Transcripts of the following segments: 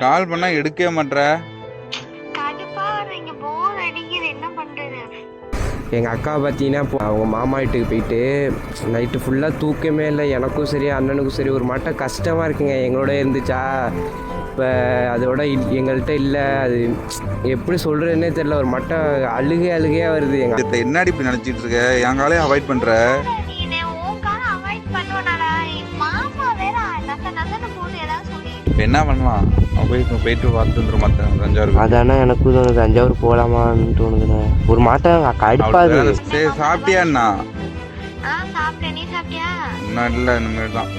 கால் பண்ணா எடுக்கவே மாட்ற. கடுப்பா வர்றீங்க போர் அடிக்குது. என்ன பண்றது? எங்கள் அக்கா பார்த்தீங்கன்னா இப்போ அவங்க மாமா வீட்டுக்கு போயிட்டு நைட்டு ஃபுல்லாக தூக்கமே இல்லை. எனக்கும் சரி அண்ணனுக்கும் சரி ஒரு மாட்டம் கஷ்டமாக இருக்குங்க. எங்களோட இருந்துச்சா? இப்போ அதோட இல்- எங்கள்கிட்ட இல்லை. அது எப்படி சொல்கிறதுனே தெரில ஒரு மாட்டம் அழுகை அழுகையாக வருது எங்கள் என்னடி இப்படி நினைச்சிட்டு இருக்க? என் காலையும் அவாய்ட் சொல்லி இப்ப என்ன பண்ணலாம்? அவன் போய் இப்ப போயிட்டு பார்த்துட்டு வந்துடும் மத்த தஞ்சாவூருக்கு அதானே எனக்கும் தோணுது. தஞ்சாவூர் போகலாமான்னு தோணுதுண்ணே. ஒரு மாட்டம் கடுப்பாது சரி சாப்பிட்டியா என்ன ஆ சாப்பிட்டேன். நீ சாப்பிட்டியா? இன்னும் இல்லை இனிமேல் தான்.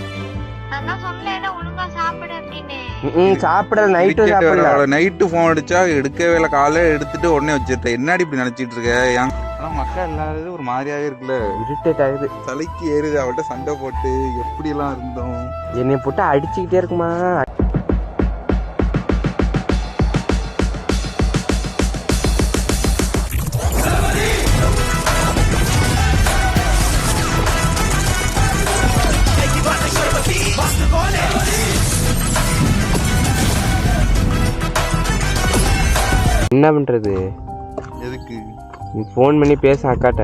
சாப்பிடல. நைட்டும் சாப்பிடல. நைட்டு ஃபோன் அடிச்சா எடுக்கவே இல்லை. காலையில எடுத்துட்டு உடனே வச்சிருத்த என்னடி இப்படி நினைச்சிட்டு இருக்க? என் ஆனா மக்கா இல்லாதது ஒரு மாதிரியாவே இருக்குல்ல. இரிட்டேட் ஆகுது. தலைக்கு ஏறுது. அவள்கிட்ட சண்டை போட்டு எப்படி எல்லாம் இருந்தோம்? என்னை போட்டு அடிச்சுக்கிட்டே இருக்குமா? என்ன பண்றது? எதுக்கு? நீ ஃபோன் பண்ணி பேச அக்காட்ட.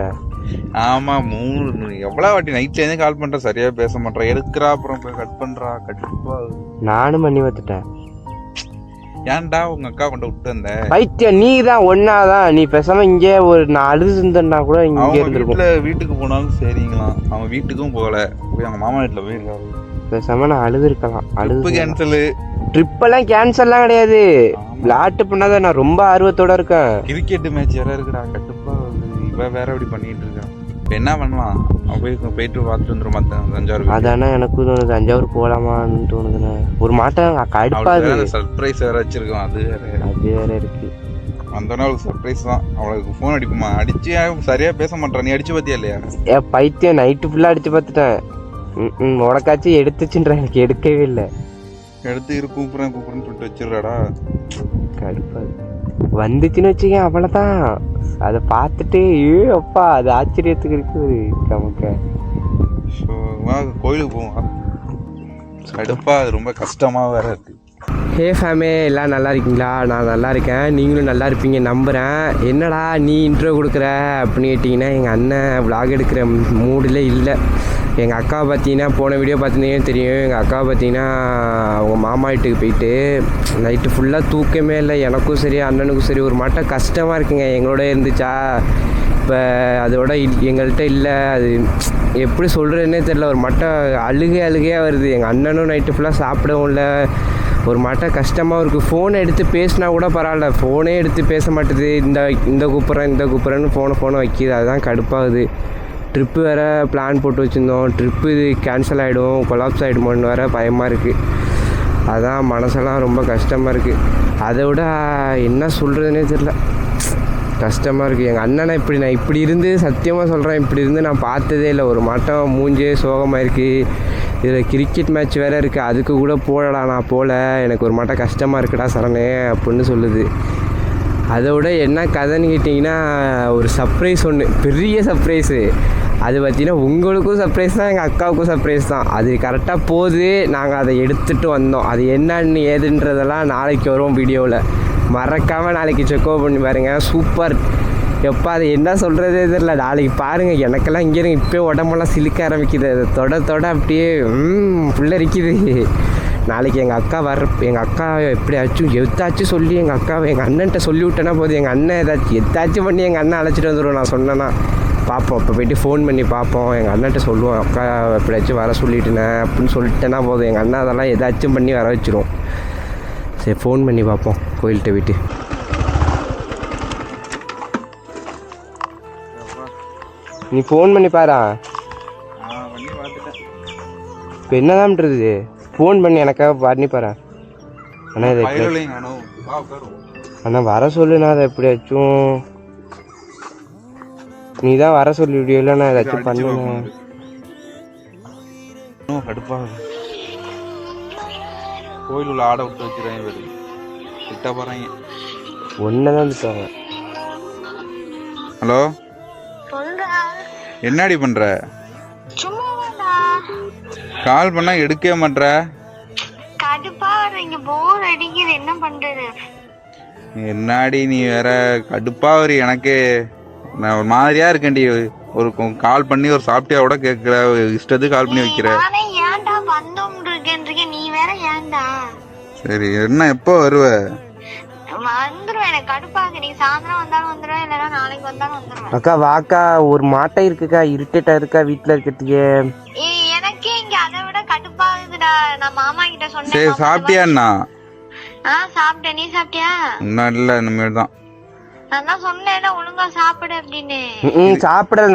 ஆமா மூணு எவ்வளவு வாட்டி நைட்ல இருந்து கால் பண்ற சரியா பேச மாட்டா எடுக்கிறா அப்புறம் போய் கட் பண்றா கண்டிப்பா. நானும் பண்ணி பார்த்துட்டேன் ஏன்டா உங்க அக்கா கொண்டு விட்டு வந்த? பைத்தியம் நீ தான் ஒன்னாதான். நீ பேசாம இங்கே ஒரு நான் அழுது இருந்தேன்னா கூட இங்கே அவங்க இருந்திருக்கும். வீட்டுல வீட்டுக்கு போனாலும் சரிங்களாம் அவன் வீட்டுக்கும் போகல. போய் அவங்க மாமா வீட்டுல போயிருக்காரு பேசாம நான் அழுது இருக்கலாம். ட்ரிப்பு அழுது கேன்சலு ட்ரிப் எல்லாம் கேன்சல்லாம் கிடையாது. விளாட்டு பண்ணாத நான் ரொம்ப ஆர்வத்தோட இருக்கேன். கிரிக்கெட் மேட்ச் வேற இருக்குடா கட்டுப்பா வருது. இவ வேற இப்படி பண்ணிட்டு இருக்கா. இப்ப என்ன பண்ணலாம்? போய் போயிட்டு பார்த்துட்டு வந்துடும் மத்த தஞ்சாவூருக்கு அதானே எனக்கும் தோணுது. தஞ்சாவூர் போகலாமான்னு தோணுதுண்ணே ஒரு மாட்டம் கடுப்பாது அவளுக்கு சர்ப்ரைஸ் வேற வச்சிருக்கோம் அது வேற. அது வேற இருக்கு. அந்த நாள் சர்ப்ரைஸ் தான். அவளுக்கு ஃபோன் அடிக்குமா அடிச்சு சரியா பேச மாட்டான் நீ அடிச்சு பாத்தியா இல்லையா? ஏ பைத்தியம். நைட்டு ஃபுல்லாக அடிச்சு பார்த்துட்டேன். உனக்காச்சும் எடுத்துச்சுன்ற எனக்கு எடுக்கவே இல்லை. எடுத்து இரு கூப்பிடுறேன் கூப்பிடுறேன்னு சொல்லிட்டு வச்சிருக்காடா கடுப்பாது வந்துச்சுன்னு வச்சுக்கேன் அவ்வளோதான் அதை பார்த்துட்டு ஏ அப்பா அது ஆச்சரியத்துக்கு இருக்குது நமக்கு. ஸோ கோயிலுக்கு போவோம். வா. கடுப்பா அது ரொம்ப கஷ்டமா வேற இருக்கு. ஹே ஃபேமே எல்லாம் நல்லா இருக்கீங்களா? நான் நல்லா இருக்கேன். நீங்களும் நல்லா இருப்பீங்க நம்புகிறேன் என்னடா நீ இன்ட்ரோ கொடுக்குற அப்படின்னு கேட்டிங்கன்னா எங்கள் அண்ணன் விளாக் எடுக்கிற மூடில் இல்லை. எங்கள் அக்கா பார்த்தீங்கன்னா போன வீடியோ பார்த்தீங்கன்னா தெரியும். எங்கள் அக்கா பார்த்தீங்கன்னா அவங்க மாமா வீட்டுக்கு போயிட்டு நைட்டு ஃபுல்லாக தூக்கமே இல்லை. எனக்கும் சரி அண்ணனுக்கும் சரி ஒரு மாட்டம் கஷ்டமாக இருக்குங்க. எங்களோட இருந்துச்சா? இப்போ அதோட எங்கள்கிட்ட இல்லை. அது எப்படி சொல்கிறதுனே தெரில ஒரு மாட்டம் அழுகே அழுகையாக வருது. எங்கள் அண்ணனும் நைட்டு ஃபுல்லாக சாப்பிடவும் இல்லை. ஒரு மாட்டம் கஷ்டமாக இருக்குது ஃபோன் எடுத்து பேசினா கூட பரவாயில்ல. ஃபோனே எடுத்து பேச மாட்டேது. இந்த இந்த கூப்பிட்றேன் இந்த கூப்பிட்றேன்னு ஃபோனை ஃபோனை வைக்கிது. அதுதான் கடுப்பாகுது. ட்ரிப்பு வேறு பிளான் போட்டு வச்சுருந்தோம். ட்ரிப்பு இது கேன்சல் ஆகிடும் கொலாப்ஸ் ஆகிடுமோன்னு வேறு பயமாக இருக்குது அதான் மனசெல்லாம் ரொம்ப கஷ்டமாக இருக்குது அதை விட என்ன சொல்கிறதுனே தெரில கஷ்டமாக இருக்குது எங்கள் அண்ணனை இப்படி நான் இப்படி இருந்து சத்தியமாக சொல்கிறேன் இப்படி இருந்து நான் பார்த்ததே இல்லை. ஒரு மாட்டம் மூஞ்சே சோகமாக இருக்குது இதில் கிரிக்கெட் மேட்ச் வேறு இருக்குது அதுக்கு கூட போகலடா நான் போகல எனக்கு ஒரு மாட்டம் கஷ்டமாக இருக்குடா சரணே அப்படின்னு சொல்லுது. அதை விட என்ன கதைன்னு கேட்டிங்கன்னா ஒரு சர்ப்ரைஸ் ஒன்று பெரிய சர்ப்ரைஸு அது பார்த்தீங்கன்னா உங்களுக்கும் சர்ப்ரைஸ் தான் எங்கள் அக்காவுக்கும் சர்ப்ரைஸ் தான். அது கரெக்டாக போகுது. நாங்கள் அதை எடுத்துகிட்டு வந்தோம். அது என்னன்னு ஏதுன்றதெல்லாம் நாளைக்கு வரும் வீடியோவில் மறக்காமல் நாளைக்கு செக்அப் பண்ணி பாருங்கள் சூப்பர் எப்போ அது என்ன சொல்கிறதே தெரில நாளைக்கு பாருங்கள் எனக்கெல்லாம் இங்கே இருங்க இப்போயே உடம்பெல்லாம் சிலுக்க ஆரம்பிக்குது. அதை தொட தொட அப்படியே ம் புல்லரிக்குது நாளைக்கு எங்கள் அக்கா வர எங்கள் அக்கா எப்படியாச்சும் எதாச்சும் சொல்லி எங்கள் அக்காவை எங்கள் அண்ணன்ட்ட சொல்லி விட்டேன்னா போதும். எங்கள் அண்ணன் ஏதாச்சும் எதாச்சும் பண்ணி எங்கள் அண்ணன் அழைச்சிட்டு வந்துடுவோம் நான் சொன்னேன்னா. பார்ப்போம் இப்போ போயிட்டு ஃபோன் பண்ணி பார்ப்போம் எங்கள் அண்ணன்ட்ட சொல்லுவோம் அக்கா எப்படியாச்சும் வர சொல்லிட்டேனே அப்படின்னு சொல்லிட்டேன்னா போதும். எங்கள் அண்ணன் அதெல்லாம் ஏதாச்சும் பண்ணி வர வச்சிரும். சரி ஃபோன் பண்ணி பார்ப்போம் கோயில்கிட்ட போயிட்டு. நீ ஃபோன் பண்ணி பாரா. இப்போ என்னதான்றது ஃபோன் பண்ணி எனக்காக பண்ணி பாரு. அண்ணா இதை அண்ணா. வர சொல்லுண்ணா அதை எப்படியாச்சும். நீ தான் வர சொல்லி விடியோல நான் ஏதாச்சும். இன்னும் கடுப்பாகுது கோயில் உள்ள ஆடை விட்டு வச்சிருக்காங்க வேறு கிட்ட போறாங்க. ஒன்று தான் ஹலோ? என்னடி பண்ற? கால் பண்ணா எடுக்கவே மாட்ற. கடுப்பா வர்றீங்க இங்க போர் அடிக்குது. என்ன பண்றது? என்னாடி நீ வேற? கடுப்பா ஒரு எனக்கு. நான் ஒரு மாதிரியா இருக்கேன்டி. ஒரு கால் பண்ணி ஒரு சாப்பிட்டியா கூட கேட்கல. இஷ்டத்துக்கு கால் பண்ணி வைக்கிற. ஏன்டா வந்தோம் இருக்கேன் நீ வேற ஏன்டா? சரி என்ன எப்போ வருவ? வந்துருவேன். எனக்கு கடுப்பாக்கு நீ சாயந்தரம் வந்தாலும் வந்துருவேன். இல்லைன்னா நாளைக்கு வந்தாலும் வந்துருவேன். அக்கா வாக்கா ஒரு மாட்டை இருக்குக்கா. இருட்டேட்டா இருக்கா வீட்டில் இருக்கிறதுக்கே? ஏய், எனக்கே இங்க அதை விட கடுப்பாகுதுடா. நான் மாமா கிட்ட சொன்னேன். சரி சாப்பிட்டியாண்ணா ஆ சாப்பிட்டேன். நீ சாப்பிட்டியா? இன்னும் இல்லை இனிமேல் தான். நான் தான் சொன்னேன்ல ஒழுங்கா சாப்பிடு அப்படின்னு. ம் சாப்பிடல.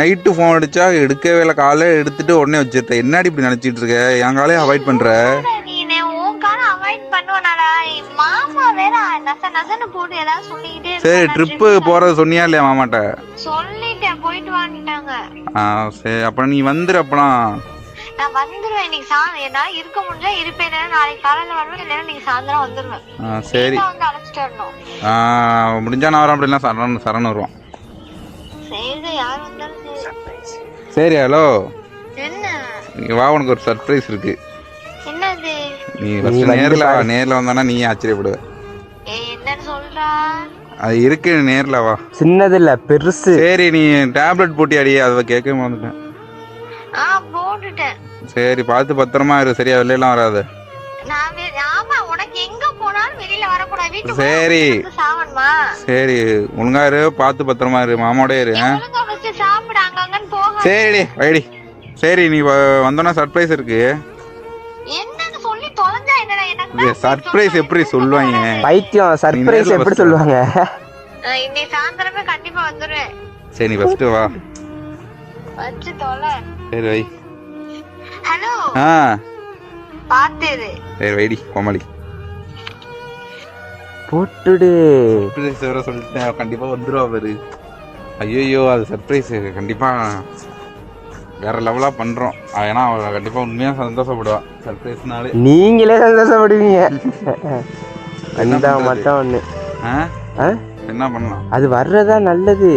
நைட்டு ஃபோன் அடிச்சா எடுக்கவே இல்லை. காலை எடுத்துட்டு உடனே வச்சிருட்டேன் என்னடி இப்படி நினைச்சிட்டு இருக்க? என் காலையும் அவாய்ட் பண்ற. அவாய்ட் பண்ணுவனாடா. மாமா வேற நச நசன்னு போட்டு ஏதாவது சொல்லிக்கிட்டே சரி. ட்ரிப்பு போறது சொன்னியா இல்லையா மாமாட்ட? சொல்லிட்டேன் போயிட்டு வாங்கிட்டாங்க ஆ சரி அப்புறம் நீ வந்துரு அப்பலாம் நான் வந்துருவேன் இன்னைக்கு சா என்னால இருக்க முடிஞ்சா இருப்பேன் நாளைக்கு காலையில வருவேன் இல்லைன்னா சாயந்தரம் வந்துருவேன். சரி. வந்து அழைச்சிட்டு வரணும். ஆ, முடிஞ்சா நான் வரேன் அப்படின்னா சரண் சரண் வருவான். சரி யார் வந்தாலும் சரி. ஹலோ. என்ன? வா உனக்கு ஒரு சர்ப்ரைஸ் இருக்கு. நீ ஃபர்ஸ்ட் நேர்ல வா. நேர்ல வந்தானா நீ ஆச்சரியப்படுவ. அது இருக்கு நேர்ல வா. சின்னது இல்ல பெருசு. சரி நீ டேப்லெட் போட்டியாடி அதை கேட்க மறந்துட்டேன். ஆ போட்டுட்டேன். சரி பார்த்து பத்திரமா இரு சரியா வராது. வெளியில வீட்டுக்கு சரி. சரி ஒழுங்கா இரு பார்த்து பத்திரமா இரு மாமாவோட இரு சரிடி வைடி சரி நீ வ- வந்தோன்னா சர்ப்ரைஸ் இருக்கு. சர்ப்ரைஸ் எப்படி சொல்லுவாங்க? பைத்தியம் சர்ப்ரைஸ் எப்படி சொல்லுவாங்க? இன்னைக்கு சாயந்தரமே கண்டிப்பா வந்துருவேன். சரி நீ ஃபர்ஸ்ட் வா. வச்சு தொலை. சரி வை. ஹலோ ஆ. பாத்துது சரி வைடி கோமாளி. போட்டுடு. சர்ப்ரைஸ் வேற சொல்லிட்டேன். கண்டிப்பா வந்துருவா பாரு. ஐயோ அது சர்ப்ரைஸ் கண்டிப்பா. வேற லெவலா பண்றோம். ஏன்னா அவ கண்டிப்பா உண்மையா சந்தோஷப்படுவா. சர்ப்ரைஸ்னாலே நீங்களே சந்தோஷப்படுவீங்க. அந்த? மட்டும் ஒண்ணு? என்ன பண்ணலாம் அது வர்றதா நல்லது.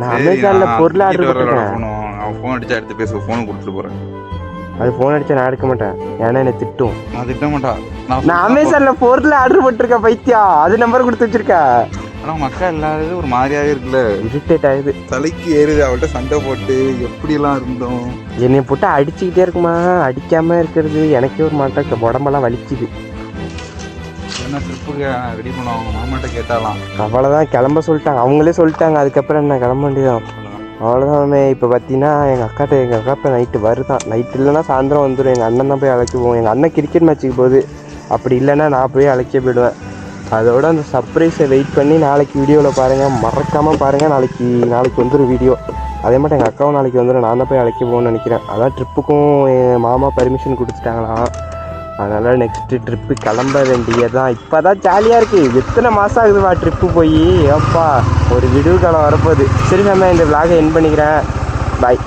நான் அமேசான்ல பொருள் ஆர்டர் போகணும். அவன் ஃபோன் அடிச்சா எடுத்து பேச ஃபோன் கொடுத்துட்டு போறேன். அது போன் அடிச்சா நான் எடுக்க மாட்டேன். ஏன்னா என்ன திட்டும். நான் திட்ட மாட்டா. நான் அமேசான்ல பொருள் ஆர்டர் பண்ணிருக்கேன் பைத்தியம். அது நம்பர் கொடுத்து வச்சிருக்கேன் ஆனா உங்க அக்கா இல்லாதது ஒரு மாதிரியாவே இருக்குல்ல? இரிட்டேட் ஆகுது. தலைக்கு ஏறுது அவள்கிட்ட சண்டை போட்டு எப்படி எல்லாம் இருந்தோம்? என்னை போட்டு அடிச்சுக்கிட்டே இருக்குமா? அடிக்காம இருக்கிறது எனக்கே ஒரு மாட்டம் உடம்பெல்லாம் வலிக்குது. என்ன ட்ரிப்புக்கு ரெடி பண்ணுவோம் அவங்க மாமாட்ட கேட்டாலாம். அவ்வளோதான் கிளம்ப சொல்லிட்டாங்க. அவங்களே சொல்லிட்டாங்க. அதுக்கப்புறம் என்ன? கிளம்ப வேண்டியதான் அவ்வளோதானே இப்போ பார்த்தீங்கன்னா எங்கள் அக்காட்ட எங்கள் அக்கா இப்போ நைட்டு வருதான். நைட்டு இல்லைன்னா சாயந்தரம் வந்துடும் எங்கள் அண்ணன் தான் போய் அழைக்க போவோம். எங்கள் அண்ணன் கிரிக்கெட் மேட்ச்சுக்கு போகுது. அப்படி இல்லைன்னா நான் போய் அழைக்க போயிடுவேன். அதோட அந்த சர்ப்ரைஸை வெயிட் பண்ணி நாளைக்கு வீடியோவில் பாருங்கள் மறக்காமல் பாருங்கள் நாளைக்கு நாளைக்கு வந்துடும் வீடியோ அதே மாதிரி எங்கள் அக்காவும் நாளைக்கு வந்துடும் நான் தான் போய் அழைக்க போகணும்னு நினைக்கிறேன். அதான் ட்ரிப்புக்கும் என் மாமா பர்மிஷன் கொடுத்துட்டாங்களாம். அதனால் நெக்ஸ்ட்டு ட்ரிப்பு கிளம்ப வேண்டியதான் இப்போ தான் ஜாலியாக இருக்குது எத்தனை மாதம் ஆகுதுவா ட்ரிப்பு போய்? அப்பா ஒரு விடுவு காலம் வரப்போகுது. சரி நம்ம இந்த விலாகை என் பண்ணிக்கிறேன். பாய்